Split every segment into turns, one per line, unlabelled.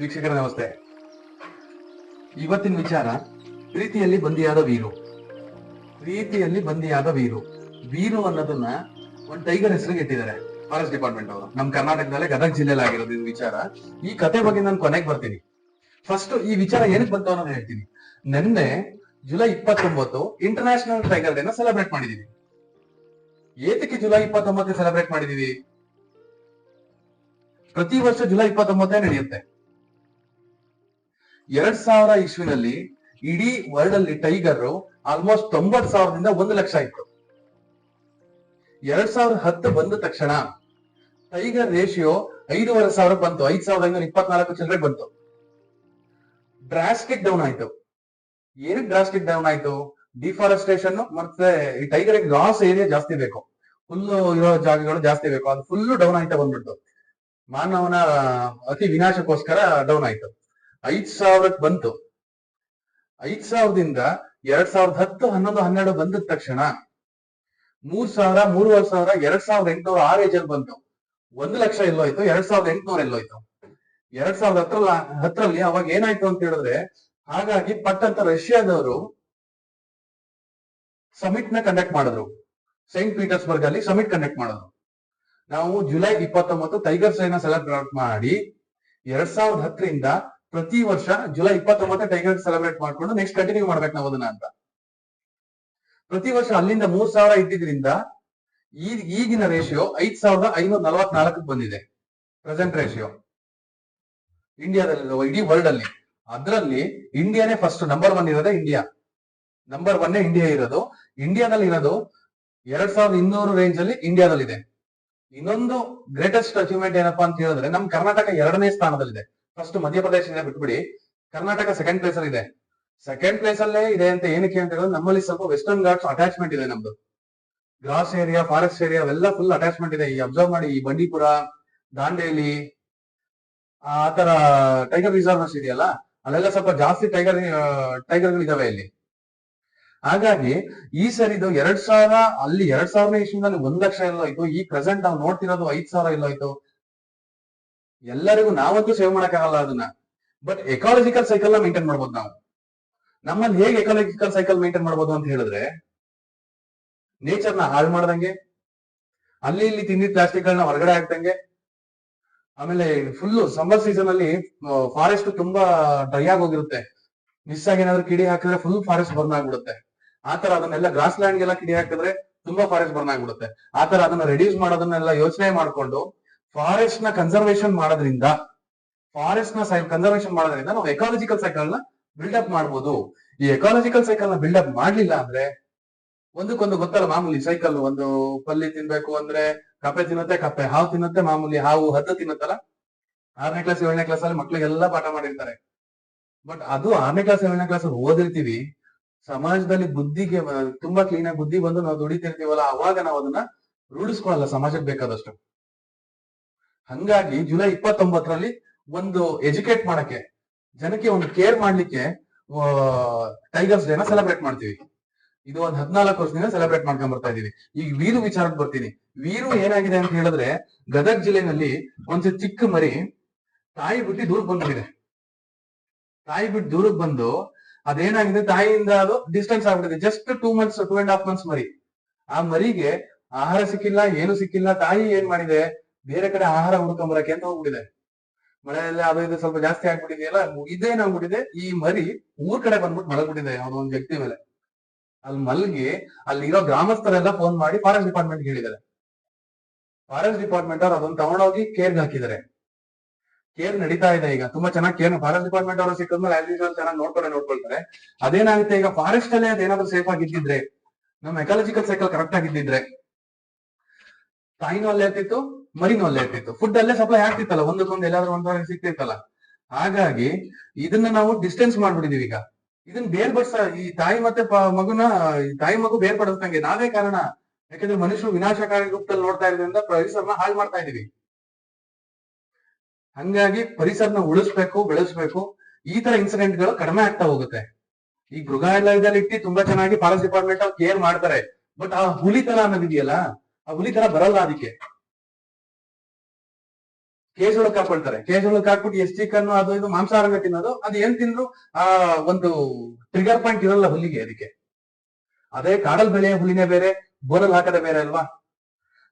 ವೀಕ್ಷಕರ, ನಮಸ್ತೆ. ಇವತ್ತಿನ ವಿಚಾರ, ಪ್ರೀತಿಯಲ್ಲಿ ಬಂದಿಯಾದ ವೀರು. ಪ್ರೀತಿಯಲ್ಲಿ ಬಂದಿಯಾದ ವೀರು. ವೀರು ಅನ್ನೋದನ್ನ ಒಂದು ಟೈಗರ್ ಹೆಸರಿಗೆ ಇಟ್ಟಿದ್ದಾರೆ, ಫಾರೆಸ್ಟ್ ಡಿಪಾರ್ಟ್ಮೆಂಟ್ ಅವರು. ನಮ್ ಕರ್ನಾಟಕದಲ್ಲೇ ಗದಗ ಜಿಲ್ಲೆಯಲ್ಲಿ ಆಗಿರೋದು ಇದು ವಿಚಾರ. ಈ ಕತೆ ಬಗ್ಗೆ ನಾನು ಕೊನೆಗೆ ಬರ್ತೀನಿ. ಫಸ್ಟ್ ಈ ವಿಚಾರ ಏನಕ್ಕೆ ಬಂತು ಅನ್ನೋದು ಹೇಳ್ತೀನಿ. ನಿನ್ನೆ ಜುಲೈ ಇಪ್ಪತ್ತೊಂಬತ್ತು ಇಂಟರ್ನ್ಯಾಷನಲ್ ಟೈಗರ್ ಡೇನ ಸೆಲೆಬ್ರೇಟ್ ಮಾಡಿದೀವಿ. ಏತಕ್ಕೆ ಜುಲೈ ಇಪ್ಪತ್ತೊಂಬತ್ತು ಸೆಲೆಬ್ರೇಟ್ ಮಾಡಿದೀವಿ? ಪ್ರತಿ ವರ್ಷ ಜುಲೈ ಇಪ್ಪತ್ತೊಂಬತ್ತೇ ನಡೆಯುತ್ತೆ. ಎರಡ್ ಸಾವಿರ ಇಸ್ವಿನಲ್ಲಿ ಇಡೀ ವರ್ಲ್ಡ್ ಅಲ್ಲಿ ಟೈಗರ್ ಆಲ್ಮೋಸ್ಟ್ ತೊಂಬತ್ ಸಾವಿರದಿಂದ ಒಂದು ಲಕ್ಷ ಇತ್ತು. ಎರಡ್ ಸಾವಿರದ ಹತ್ತು ಬಂದ ತಕ್ಷಣ ಟೈಗರ್ ರೇಷಿಯೋ ಐದೂವರೆ ಸಾವಿರ ಬಂತು, ಐದ್ ಸಾವಿರದ ಐನೂರ ಇಪ್ಪತ್ನಾಲ್ಕು ಚಿಲ್ಲರೆ ಬಂತು. ಡ್ರಾಸ್ಟಿಕ್ ಡೌನ್ ಆಯ್ತು. ಏನ್ ಡ್ರಾಸ್ಟಿಕ್ ಡೌನ್ ಆಯ್ತು? ಡಿಫಾರೆಸ್ಟೇಷನ್ ಮತ್ತೆ ಈ ಟೈಗರ್ ಲಾಸ್ ಏರಿಯಾ ಜಾಸ್ತಿ ಬೇಕು. ಫುಲ್ಲು ಇರೋ ಜಾಗಗಳು ಜಾಸ್ತಿ ಬೇಕು. ಅದು ಫುಲ್ ಡೌನ್ ಆಯ್ತಾ ಬಂದ್ಬಿಡ್ತು. ಮಾನವನ ಅತಿ ವಿನಾಶಕ್ಕೋಸ್ಕರ ಡೌನ್ ಆಯ್ತು. ಐದ್ ಸಾವಿರಕ್ಕೆ ಬಂತು. ಐದ್ ಸಾವಿರದಿಂದ ಎರಡ್ ಸಾವಿರದ ಹತ್ತು, ಹನ್ನೊಂದು, ಹನ್ನೆರಡು ಬಂದ ತಕ್ಷಣ ಮೂರ್ ಸಾವಿರ, ಮೂರುವರೆ ಸಾವಿರ, ಎರಡ್ ಸಾವಿರದ ಎಂಟುನೂರ ಆರ್ ಏಜ್ ಅಲ್ಲಿ ಬಂತು. ಒಂದು ಲಕ್ಷ ಎಲ್ಲೋಯ್ತು, ಎರಡ್ ಸಾವಿರದ ಎಂಟುನೂರ ಎಲ್ಲೋಯ್ತು. ಎರಡ್ ಸಾವಿರದ ಹತ್ರ ಹತ್ತರಲ್ಲಿ ಅವಾಗ ಏನಾಯ್ತು ಅಂತ ಹೇಳಿದ್ರೆ ಹಾಗಾಗಿ ಪಟ್ ಅಂತ ರಷ್ಯಾದವರು ಸಮಿಟ್ನ ಕಂಡಕ್ಟ್ ಮಾಡಿದ್ರು. ಸೈಂಟ್ ಪೀಟರ್ಸ್ಬರ್ಗ್ ಅಲ್ಲಿ ಸಮಿಟ್ ಕಂಡಕ್ಟ್ ಮಾಡಿದ್ರು. ನಾವು ಜುಲೈ ಇಪ್ಪತ್ತೊಂಬತ್ತು ಟೈಗರ್ ಸೈನ ಸೆಲೆಬ್ರೇಟ್ ಮಾಡಿ ಎರಡ್ ಸಾವಿರದ ಹತ್ತರಿಂದ ಪ್ರತಿ ವರ್ಷ ಜುಲೈ ಇಪ್ಪತ್ತೊಂಬತ್ತೆ ಟೈಗರ್ ಸೆಲೆಬ್ರೇಟ್ ಮಾಡ್ಕೊಂಡು ನೆಕ್ಸ್ಟ್ ಕಂಟಿನ್ಯೂ ಮಾಡ್ಬೇಕು ನಾವು ಅದನ್ನ ಅಂತ. ಪ್ರತಿ ವರ್ಷ ಅಲ್ಲಿಂದ ಮೂರ್ ಸಾವಿರ ಇದ್ದಿದ್ರಿಂದ ಈಗಿನ ರೇಷಿಯೋ ಐದ್ ಸಾವಿರದ ಐನೂರ ನಲವತ್ನಾಲ್ಕಕ್ಕೆ ಬಂದಿದೆ. ಪ್ರೆಸೆಂಟ್ ರೇಷಿಯೋ ಇಂಡಿಯಾದಲ್ಲಿ ಇಡೀ ವರ್ಲ್ಡ್ ಅಲ್ಲಿ. ಅದರಲ್ಲಿ ಇಂಡಿಯಾನೇ ಫಸ್ಟ್ ನಂಬರ್ ಒನ್ ಇರೋದೇ ಇಂಡಿಯಾ ನಂಬರ್ ಒನ್ನೇ ಇಂಡಿಯಾ ಇರೋದು. ಇಂಡಿಯಾದಲ್ಲಿ ಇರೋದು ಎರಡ್ ಸಾವಿರದ ಇನ್ನೂರು ರೇಂಜ್ ಅಲ್ಲಿ ಇಂಡಿಯಾದಲ್ಲಿದೆ ಇನ್ನೊಂದು ಗ್ರೇಟೆಸ್ಟ್ ಅಚೀವ್ಮೆಂಟ್ ಏನಪ್ಪಾ ಅಂತ ಹೇಳಿದ್ರೆ ನಮ್ ಕರ್ನಾಟಕ ಎರಡನೇ ಸ್ಥಾನದಲ್ಲಿದೆ. ಫಸ್ಟ್ ಮಧ್ಯಪ್ರದೇಶ ಬಿಟ್ಬಿಡಿ. ಕರ್ನಾಟಕ ಸೆಕೆಂಡ್ ಪ್ಲೇಸ್ ಅಲ್ಲಿ ಇದೆ. ಸೆಕೆಂಡ್ ಪ್ಲೇಸ್ ಅಲ್ಲೇ ಇದೆ ಅಂತ ಏನಕ್ಕೆ ಅಂತ ಹೇಳಿದ್ರೆ ನಮ್ಮಲ್ಲಿ ಸ್ವಲ್ಪ ವೆಸ್ಟರ್ನ್ ಘಾಟ್ಸ್ ಅಟ್ಯಾಚ್ಮೆಂಟ್ ಇದೆ ನಮ್ದು. ಗ್ರಾಸ್ ಏರಿಯಾ ಫಾರೆಸ್ಟ್ ಏರಿಯಾ ಅವೆಲ್ಲ ಫುಲ್ ಅಟ್ಯಾಚ್ಮೆಂಟ್ ಇದೆ. ಈ ಅಬ್ಸರ್ವ್ ಮಾಡಿ, ಈ ಬಂಡೀಪುರ, ದಾಂಡೇಲಿ, ಆ ತರ ಟೈಗರ್ ರಿಸರ್ವ್ಸ್ ಇದೆಯಲ್ಲ, ಅಲ್ಲೆಲ್ಲ ಸ್ವಲ್ಪ ಜಾಸ್ತಿ ಟೈಗರ್ ಟೈಗರ್ಗಳು ಇದಾವೆ ಇಲ್ಲಿ. ಹಾಗಾಗಿ ಈ ಸರಿದು ಎರಡ್ ಸಾವಿರ, ಅಲ್ಲಿ ಎರಡ್ ಸಾವಿರನೇ ಇಸ್ವಿನಲ್ಲಿ ಒಂದ್ ಲಕ್ಷ ಎಲ್ಲೋಯ್ತು. ಈ ಪ್ರೆಸೆಂಟ್ ನಾವು ನೋಡ್ತಿರೋದು ಐದ್ ಸಾವಿರ ಎಲ್ಲೋಯ್ತು. ಎಲ್ಲರಿಗೂ ನಾವಂತೂ ಸೇವ್ ಮಾಡೋಕ್ಕಾಗಲ್ಲ ಅದನ್ನ. ಬಟ್ ಎಕಾಲಜಿಕಲ್ ಸೈಕಲ್ನ ಮೇಂಟೈನ್ ಮಾಡ್ಬೋದು ನಾವು. ನಮ್ಮಲ್ಲಿ ಹೇಗೆ ಎಕಾಲಜಿಕಲ್ ಸೈಕಲ್ ಮೇಂಟೈನ್ ಮಾಡ್ಬೋದು ಅಂತ ಹೇಳಿದ್ರೆ ನೇಚರ್ನ ಹಾಳು ಮಾಡ್ದಂಗೆ, ಅಲ್ಲಿ ಇಲ್ಲಿ ತಿಂದಿದ್ದ ಪ್ಲಾಸ್ಟಿಕ್ ಗಳನ್ನ ಹೊರಗಡೆ ಹಾಕ್ದಂಗೆ, ಆಮೇಲೆ ಫುಲ್ ಸಮ್ಮರ್ ಸೀಸನ್ ಅಲ್ಲಿ ಫಾರೆಸ್ಟ್ ತುಂಬಾ ಡ್ರೈ ಆಗಿ ಹೋಗಿರುತ್ತೆ. ಮಿಸ್ ಆಗಿ ಏನಾದ್ರು ಕಿಡಿ ಹಾಕಿದ್ರೆ ಫುಲ್ ಫಾರೆಸ್ಟ್ ಬರ್ನ್ ಆಗ್ಬಿಡುತ್ತೆ. ಆತರ ಅದನ್ನೆಲ್ಲ ಗ್ರಾಸ್ ಲ್ಯಾಂಡ್ ಗೆಲ್ಲ ಕಿಡಿ ಹಾಕಿದ್ರೆ ತುಂಬಾ ಫಾರೆಸ್ಟ್ ಬರ್ನ್ ಆಗ್ಬಿಡುತ್ತೆ. ಆತರ ಅದನ್ನ ರೆಡ್ಯೂಸ್ ಮಾಡೋದನ್ನೆಲ್ಲ ಯೋಚನೆ ಮಾಡ್ಕೊಂಡು ಫಾರೆಸ್ಟ್ನ ಕನ್ಸರ್ವೇಶನ್ ಮಾಡೋದ್ರಿಂದ ಫಾರೆಸ್ಟ್ನ ಕನ್ಸರ್ವೇಶನ್ ಮಾಡೋದ್ರಿಂದ ನಾವು ಎಕಾಲಜಿಕಲ್ ಸೈಕಲ್ನ ಬಿಲ್ಡಪ್ ಮಾಡ್ಬೋದು. ಈ ಎಕಾಲಜಿಕಲ್ ಸೈಕಲ್ನ ಬಿಲ್ಡಪ್ ಮಾಡ್ಲಿಲ್ಲ ಅಂದ್ರೆ, ಒಂದಕ್ಕೊಂದು ಗೊತ್ತಲ್ಲ ಮಾಮೂಲಿ ಸೈಕಲ್ ಒಂದು ಪಲ್ಲಿ ತಿನ್ಬೇಕು ಅಂದ್ರೆ, ಕಪ್ಪೆ ತಿನ್ನತ್ತೆ, ಕಪ್ಪೆ ಹಾವು ತಿನ್ನತ್ತೆ, ಮಾಮೂಲಿ ಹಾವು ಹದ್ದು ತಿನ್ನತ್ತಲ್ಲ? ಆರನೇ ಕ್ಲಾಸ್ ಏಳನೇ ಕ್ಲಾಸ್ ಅಲ್ಲಿ ಮಕ್ಳಿಗೆಲ್ಲ ಪಾಠ ಮಾಡಿರ್ತಾರೆ. ಬಟ್ ಅದು ಆರನೇ ಕ್ಲಾಸ್ ಏಳನೇ ಕ್ಲಾಸ್ ಅಲ್ಲಿ ಓದಿರ್ತೀವಿ. ಸಮಾಜದಲ್ಲಿ ಬುದ್ಧಿಗೆ, ತುಂಬಾ ಕ್ಲೀನ್ ಆಗಿ ಬುದ್ಧಿ ಬಂದು ನಾವು ದುಡಿತಿರ್ತೀವಲ್ಲ, ಅವಾಗ ನಾವು ಅದನ್ನ ರೂಢಿಸ್ಕೊಳಲ್ಲ ಸಮಾಜಕ್ಕೆ ಬೇಕಾದಷ್ಟು. ಹಂಗಾಗಿ ಜುಲೈ ಇಪ್ಪತ್ತೊಂಬತ್ತರಲ್ಲಿ ಒಂದು ಎಜುಕೇಟ್ ಮಾಡಕ್ಕೆ, ಜನಕ್ಕೆ ಒಂದು ಕೇರ್ ಮಾಡ್ಲಿಕ್ಕೆ ಟೈಗರ್ಸ್ ಡೇನ ಸೆಲೆಬ್ರೇಟ್ ಮಾಡ್ತೀವಿ. ಇದು ಒಂದ್ ಹದಿನಾಲ್ಕು ವರ್ಷದಿಂದ ಸೆಲೆಬ್ರೇಟ್ ಮಾಡ್ಕೊಂಡ್ ಬರ್ತಾ ಇದೀವಿ ಈಗ ವೀರು ವಿಚಾರಕ್ಕೆ ಬರ್ತೀನಿ. ವೀರು ಏನಾಗಿದೆ ಅಂತ ಹೇಳಿದ್ರೆ, ಗದಗ್ ಜಿಲ್ಲೆನಲ್ಲಿ ಒಂದು ಚಿಕ್ಕ ಮರಿ ತಾಯಿ ಬಿಟ್ಟು ದೂರ ಬಂದ್ಬಿಟ್ಟಿದೆ. ತಾಯಿ ಬಿಟ್ಟು ದೂರಕ್ಕೆ ಬಂದು ಅದೇನಾಗಿದೆ, ತಾಯಿಯಿಂದ ಅದು ಡಿಸ್ಟೆನ್ಸ್ ಆಗ್ಬಿಟ್ಟಿದೆ. Just two months two and half months ಮರಿ. ಆ ಮರಿಗೆ ಆಹಾರ ಸಿಕ್ಕಿಲ್ಲ, ಏನು ಸಿಕ್ಕಿಲ್ಲ, ತಾಯಿ ಏನ್ ಮಾಡಿದೆ? ಬೇರೆ ಕಡೆ ಆಹಾರ ಹುಡ್ಕೊಂಬರಕ್ಕೆ ಅಂತ ಹೋಗ್ಬಿಟ್ಟಿದೆ? ಮಳೆಯಲ್ಲಿ ಅದು ಇದು ಸ್ವಲ್ಪ ಜಾಸ್ತಿ ಆಗ್ಬಿಟ್ಟಿದೆಯಲ್ಲ ಇದೇನಾಗ್ಬಿಟ್ಟಿದೆ ಈ ಮರಿ ಊರ್ ಕಡೆ ಬಂದ್ಬಿಟ್ಟು ಮಲಗ್ಬಿಟ್ಟಿದೆ ಯಾವ್ದೋ ಒಂದು ವ್ಯಕ್ತಿ ಮೇಲೆ. ಅಲ್ಲಿ ಮಲ್ಗಿ ಅಲ್ಲಿರೋ ಗ್ರಾಮಸ್ಥರೆಲ್ಲ ಫೋನ್ ಮಾಡಿ ಫಾರೆಸ್ಟ್ ಡಿಪಾರ್ಟ್ಮೆಂಟ್ ಹೇಳಿದ್ದಾರೆ ಫಾರೆಸ್ಟ್ ಡಿಪಾರ್ಟ್ಮೆಂಟ್ ಅವ್ರು ಅದನ್ನ ತಗೊಂಡೋಗಿ ಕೇರ್ ಹಾಕಿದ್ದಾರೆ. ಕೇರ್ ನಡೀತಾ ಇದೆ ಈಗ. ತುಂಬಾ ಚೆನ್ನಾಗಿ ಕೇರ್ ಫಾರೆಸ್ಟ್ ಡಿಪಾರ್ಟ್ಮೆಂಟ್ ಅವರು ಸಿಕ್ಕಿದ್ಮೇಲೆ ಚೆನ್ನಾಗಿ ನೋಡ್ಕೊಂಡೆ, ನೋಡ್ಕೊಳ್ತಾರೆ. ಅದೇನಾಗುತ್ತೆ ಈಗ ಫಾರೆಸ್ಟ್ ಅಲ್ಲೇ ಅದೇನಾದ್ರೂ ಸೇಫ್ ಆಗಿದ್ದಿದ್ರೆ ನಮ್ಮ ಎಕಾಲಜಿಕಲ್ ಸೈಕಲ್ ಕರೆಕ್ಟ್ ಆಗಿದ್ದಿದ್ರೆ ತಾಯಿನೂ ಅಲ್ಲೇ ಇರ್ತಿತ್ತು ಮರಿನೂ ಅಲ್ಲೇ ಇರ್ತಿತ್ತು ಫುಡ್ ಅಲ್ಲೇ ಸಪ್ಲೈ ಆಗ್ತಿತ್ತಲ್ಲ, ಒಂದಕ್ಕೊಂದು ಎಲ್ಲಾದ್ರೂ ಒಂದ್ ಸಿಗ್ತಿತ್ತಲ್ಲ. ಹಾಗಾಗಿ ಇದನ್ನ ನಾವು ಡಿಸ್ಟೆನ್ಸ್ ಮಾಡ್ಬಿಟ್ಟಿದೀವಿ ಈಗ. ಇದನ್ನ ಬೇರ್ಪಡಿಸ, ಈ ತಾಯಿ ಮತ್ತೆ ಮಗುನ ತಾಯಿ ಮಗು ಬೇರ್ಪಡಿಸ್ದಂಗೆ ನಾವೇ ಕಾರಣ. ಯಾಕಂದ್ರೆ ಮನುಷ್ಯರು ವಿನಾಶಕಾರಿ ರೂಪದಲ್ಲಿ ನೋಡ್ತಾ ಇರೋದ್ರಿಂದ ಪರಿಸರನ ಹಾಳು ಮಾಡ್ತಾ ಇದೀವಿ. ಹಂಗಾಗಿ ಪರಿಸರನ ಉಳಿಸ್ಬೇಕು, ಬೆಳೆಸ್ಬೇಕು. ಈ ತರ ಇನ್ಸಿಡೆಂಟ್ಗಳು ಕಡಿಮೆ ಆಗ್ತಾ ಹೋಗುತ್ತೆ. ಈ ಮೃಗಾಲಯದಲ್ಲಿ ಇಟ್ಟು ತುಂಬಾ ಚೆನ್ನಾಗಿ ಫಾರೆಸ್ಟ್ ಡಿಪಾರ್ಟ್ಮೆಂಟ್ ಅವ್ರು ಕೇರ್ ಮಾಡ್ತಾರೆ. ಬಟ್ ಆ ಹುಲಿತನ ಅನ್ನೋದಿದೆಯಲ್ಲ, ಆ ಹುಲಿತನ ಬರಲ್ಲ ಅದಕ್ಕೆ. ಕೇಜೊಳಗೆ ಹಾಕೊಳ್ತಾರೆ ಕೇಜೊಳಗೆ ಹಾಕ್ಬಿಟ್ಟು ಎಷ್ಟು ಚಿಕನ್ ಅದು ಇದು ಮಾಂಸಾಹಾರ ತಿನ್ನೋದು, ಅದು ಏನ್ ತಿಂದ್ರು? ಆ, ಒಂದು ಟ್ರಿಗರ್ ಪಾಯಿಂಟ್ ಇರಲ್ಲ ಹುಲ್ಲಿಗೆ ಅದಕ್ಕೆ. ಅದೇ ಕಾಡಲ್ ಬೆಳೆಯ ಹುಲ್ಲಿನೇ ಬೇರೆ ಬೋರಲ್ ಹಾಕದೆ ಬೇರೆ ಅಲ್ವಾ?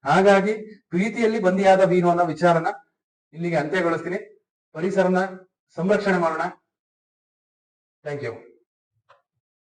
ಹಾಗಾಗಿ ಪ್ರೀತಿಯಲ್ಲಿ ಬಂದಿಯಾದ ಮೀನು ಅನ್ನೋ ವಿಚಾರನ ಇಲ್ಲಿಗೆ ಅಂತ್ಯಗೊಳಿಸ್ತೀನಿ. ಪರಿಸರನ ಸಂರಕ್ಷಣೆ ಮಾಡೋಣ. Thank you